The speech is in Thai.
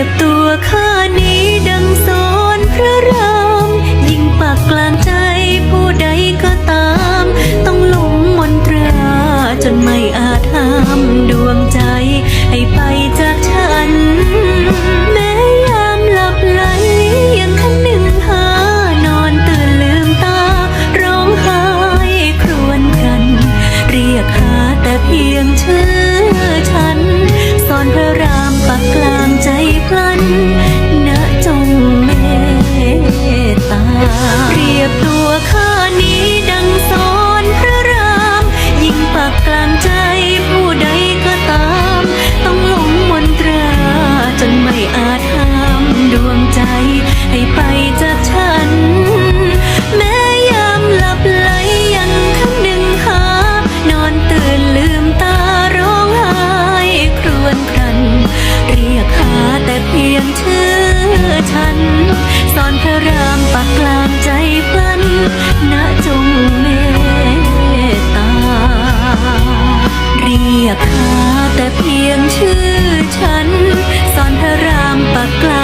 ยบตัวข้านี้ดังสอนพระรามยิ่งปากกลางใจผู้ใดก็ตาม ต้องหลงมนตราจนไม่อาจห้ามดวงใจให้ไป รียบตัวข้านี้ดังสอนพระราม ยิ่งปักกลางใจผู้ใดก็ตาม ต้องหลงมนตราจนไม่อาจห้ามดวงใจให้ไปจากฉัน แม้ยามหลับไหลยังคำหนึ่งหา นอนตื่นลืมตาร้องไห้ครวญครัน เรียกหาแต่เพียงชื่อฉัน สอนพระรามปากกลาง bakla